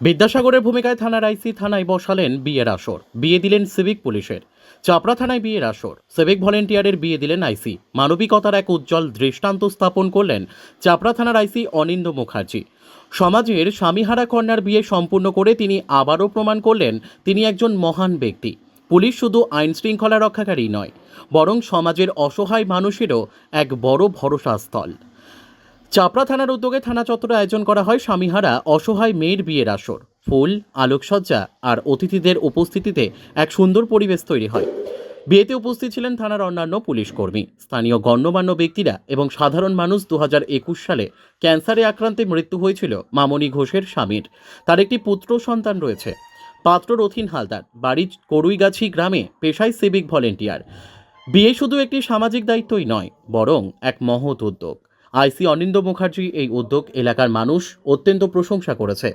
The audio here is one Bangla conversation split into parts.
বিদ্যাসাগরের ভূমিকায় থানার আইসি থানায় বসালেন বিয়ের আসর। বিয়ে দিলেন সিভিক পুলিশের। চাপড়া থানায় বিয়ের আসর। সিভিক ভলেন্টিয়ারের বিয়ে দিলেন আইসি। মানবিকতার এক উজ্জ্বল দৃষ্টান্ত স্থাপন করলেন চাপড়া থানার আইসি অনিন্দ মুখার্জি। সমাজের স্বামীহারা কন্যার বিয়ে সম্পূর্ণ করে তিনি আবারও প্রমাণ করলেন তিনি একজন মহান ব্যক্তি। পুলিশ শুধু আইন শৃঙ্খলা রক্ষাকারী নয়, বরং সমাজের অসহায় মানুষেরও এক বড় ভরসাস্থল। চাপড়া থানার উদ্যোগে থানা চত্বরে আয়োজন করা হয় স্বামীহারা অসহায় মেয়ের বিয়ের আসর। ফুল, আলোকসজ্জা আর অতিথিদের উপস্থিতিতে এক সুন্দর পরিবেশ তৈরি হয়। বিয়েতে উপস্থিত ছিলেন থানার অন্যান্য পুলিশ কর্মী। স্থানীয় গণ্যমান্য ব্যক্তিরা এবং সাধারণ মানুষ দু সালে ক্যান্সারে আক্রান্তে মৃত্যু হয়েছিল মামনি ঘোষের স্বামীর। তার একটি পুত্র সন্তান রয়েছে। পাত্র রথিন হালদার, বাড়ি করুইগাছি গ্রামে পেশায় সিভিক ভলেন্টিয়ার। বিয়ে শুধু একটি সামাজিক দায়িত্বই নয়, বরং এক মহৎ উদ্যোগ। আইসি অনিন্দ মুখার্জি এই উদ্যোগ এলাকার মানুষ অত্যন্ত প্রশংসা করেছে।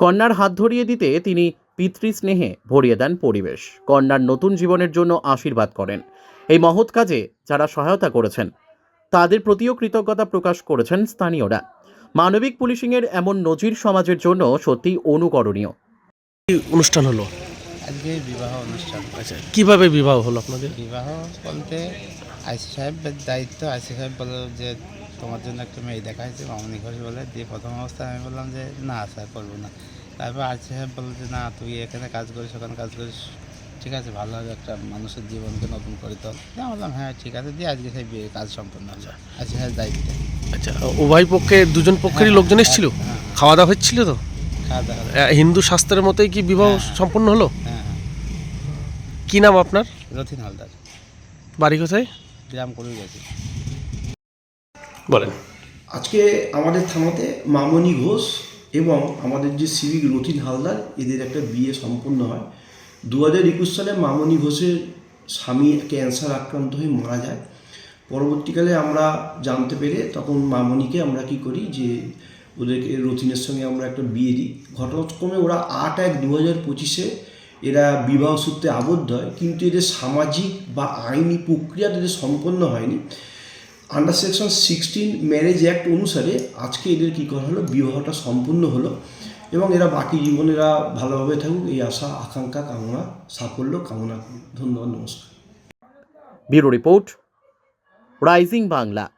কন্যার হাত ধরিয়ে দিতে তিনি পিতৃস্নেহে ভরিয়ে দেন পরিবেশ। কন্যার নতুন জীবনের জন্য আশীর্বাদ করেন। এই মহৎ কাজে যারা সহায়তা করেছেন তাদের প্রতিও কৃতজ্ঞতা প্রকাশ করেছেন স্থানীয়রা। মানবিক পুলিশিংয়ের এমন নজির সমাজের জন্য সত্যিই অনুকরণীয়। অনুষ্ঠান হলো? আজকে বিবাহ অনুষ্ঠান। আচ্ছা কীভাবে বিবাহ হলো আপনাদের? বিবাহ বলতে আইসি সাহেবের দায়িত্ব আইসি সাহেব বলল যে তোমার জন্য একটা মেয়ে দেখা হয়েছে মামনি ঘোষ বলে। দিয়ে প্রথম অবস্থায় আমি বললাম যে না স্যার করব না। তারপর আইসি সাহেব বলল যে না তুই এখানে কাজ করিস ওখানে কাজ করিস। ঠিক আছে ভালো হবে একটা মানুষের জীবনকে নতুন করে তোল। দিয়ে আমি বললাম হ্যাঁ ঠিক আছে। দিয়ে আজকে সেই বিয়ে কাজ সম্পন্ন হলো। আইসি সাহেব দায়িত্ব আচ্ছা উভয় পক্ষে দুজন পক্ষেরই লোকজন এসেছিল? হ্যাঁ খাওয়া দাওয়া হচ্ছিল তো? খাওয়া দাওয়া। হিন্দু শাস্ত্রের মতোই কি বিবাহ হ্যাঁ। সম্পন্ন হলো? হ্যাঁ হ্যাঁ। কি নাম আপনার? রথিন হালদার। বাড়ি কোথায়? গ্রাম করে গেছি বলেন। আজকে আমাদের থানাতে মামনি ঘোষ এবং আমাদের যে সিভিক রথিন হালদার, এদের একটা বিয়ে সম্পন্ন হয়। দু হাজার একুশ সালে মামনি ঘোষের স্বামী ক্যান্সার আক্রান্ত হয়ে মারা যায়। পরবর্তীকালে আমরা জানতে পেরে তখন মামনিকে আমরা কি করি যে ওদেরকে রথিনের সঙ্গে আমরা একটা বিয়ে দিই। ঘটনাক্রমে ওরা আট এক দু হাজার পঁচিশে এরা বিবাহ সূত্রে আবদ্ধ হয়, কিন্তু এদের সামাজিক বা আইনি প্রক্রিয়া এদের সম্পন্ন হয়নি। Under section sixteen marriage act অনুসারে আজকে এদের কী করা হলো? বিবাহটা সম্পূর্ণ হলো এবং এরা বাকি জীবনেরা ভালোভাবে থাকুক, এই আশা, আকাঙ্ক্ষা, কামনা, সাফল্য, কামনা ধন্যবাদ, নমস্কার। Bureau report, rising Bangla.